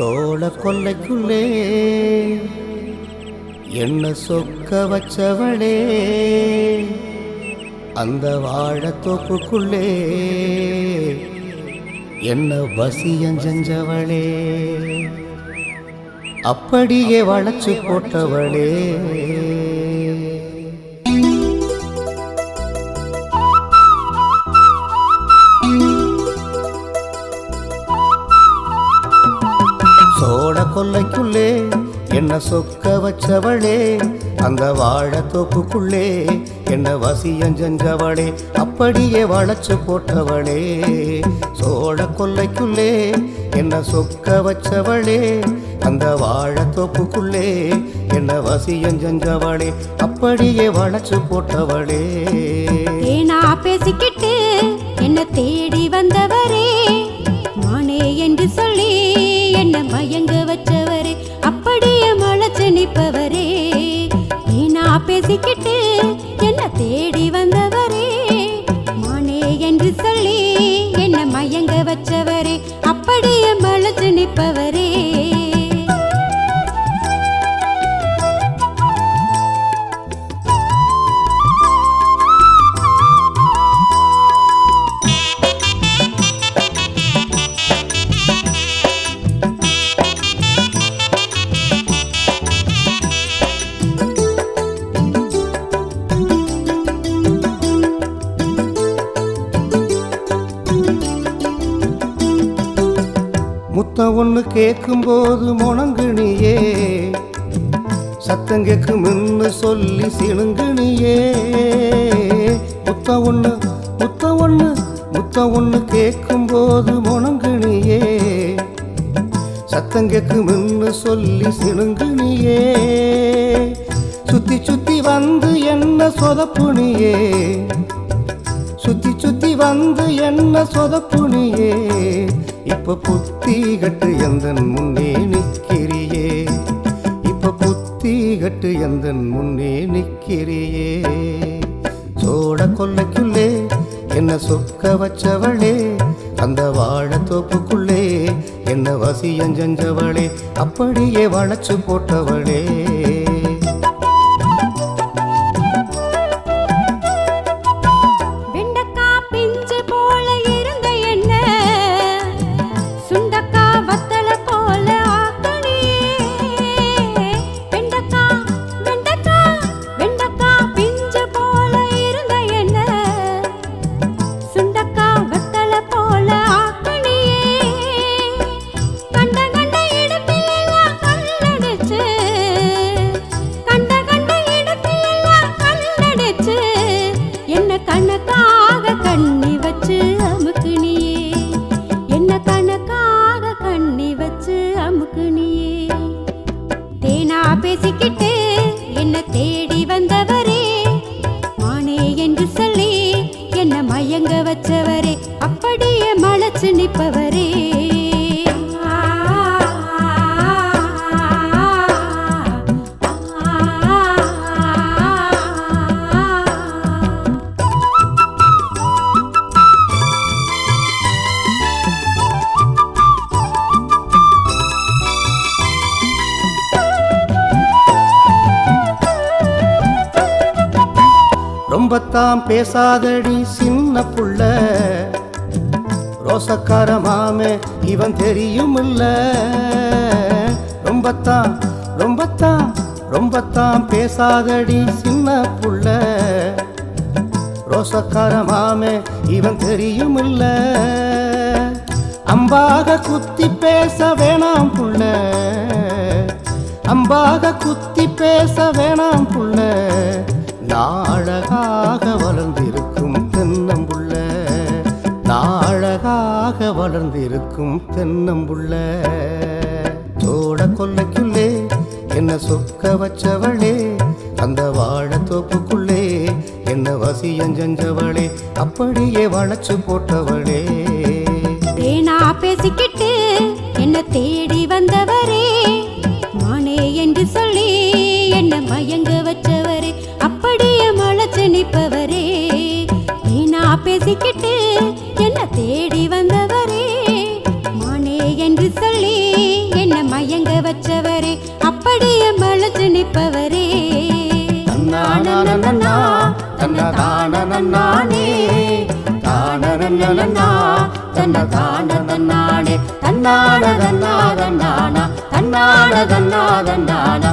சோழ கொல்லைக்குள்ளே என்ன சொக்க வச்சவளே? அந்த வாழத்தோப்புக்குள்ளே என்ன வசியம் செஞ்சவளே? அப்படியே வளைச்சு போட்டவளே. என்ன சொக்க வச்சவளே அந்த வாழ தோப்புக்குள்ளே என்ன வசியம் செஞ்சவளே அப்படியே வளைச்சு போட்டவளே. சோழ கொல்லைக்குள்ளே என்ன சொக்க வச்சவளே அந்த வாழ தோப்புக்குள்ளே என்ன வசியம் செஞ்சவளே அப்படியே வளைச்சு போட்டவளே. ஏனா பேசிக்கிட்டு என்ன தேடி வந்தவரே மானே என்று சொல்லி சொல்லி என்ன மயங்க வச்சவரே அப்படியே மலைச்சு நிற்பவரே. சத்தம் ஒன்று கேட்கும்போது முணங்குனியே. சத்தம் கேட்கும்னு சொல்லி சிணுங்குனியே. முத்தம் ஒன்று முத்தம் ஒன்று முத்தம் ஒன்று கேட்கும்போது முணங்குனியே. சத்தம் கேட்கும்னு சொல்லி சிணுங்குனியே. சுத்தி சுத்தி வந்து என்ன சொதப்புனியே. சுத்தி சுத்தி வந்து என்ன சொதப்புனியே. இப்ப புத்தி கட்டு எந்தன் முன்னே நிற்கிறியே? இப்ப புத்தி கட்டு எந்தன் முன்னே நிற்கிறியே? சோட கொல்லைக்குள்ளே என்ன சொக்க வச்சவளே? அந்த வாழத்தோப்புக்குள்ளே என்ன வசியம் அப்படியே வளைச்சு போட்டவளே. பேசிக்கிட்டு என்ன தேடி வந்தவரே? மானே என்று சொல்லி என்ன மயங்க வச்சவரே? அப்படியே மலைச்சு நிற்பவரே. ரொம்பத்தான் பேசாதடி சின்ன புள்ள. ரோசக்கார மாமே இவன் தெரியும் இல்ல ரொம்பத்தான் ரொம்பத்தான் ரொம்பத்தான் பேசாதடி சின்ன புள்ள. ரோசக்கார மாமே இவன் தெரியும் இல்ல அம்பாக குத்தி பேச வேணாம் புள்ள. அம்பாக குத்தி பேச வேணாம் வளர்ந்து இருக்கும் தென்னம்புள்ள தோட கொல்லைக்குள்ளே என்ன சொக்க வச்சவளே? அந்த வாழத்தோப்புக்குள்ளே என்ன வசியம் செஞ்சவளே? அப்படியே வளைச்சு போட்டவளே. தேனா பேசிக்கிட்டு என்ன தேடி வந்தவரே? மானே என்று சொல்லி என்ன மயங்க வச்சவரே? அப்படியே மலைச்சு நிற்பவரே. தேனா பேசிக்கிட்டு நிற்பவரே அப்படியே மலத்து நிற்பவரே. தன்னானனனனா, தன்னதானனனானே, தானனனனனா, தன்னதானனனானே, தன்னானதன்னாதன்னானா, தன்னானதன்னாதன்னானா,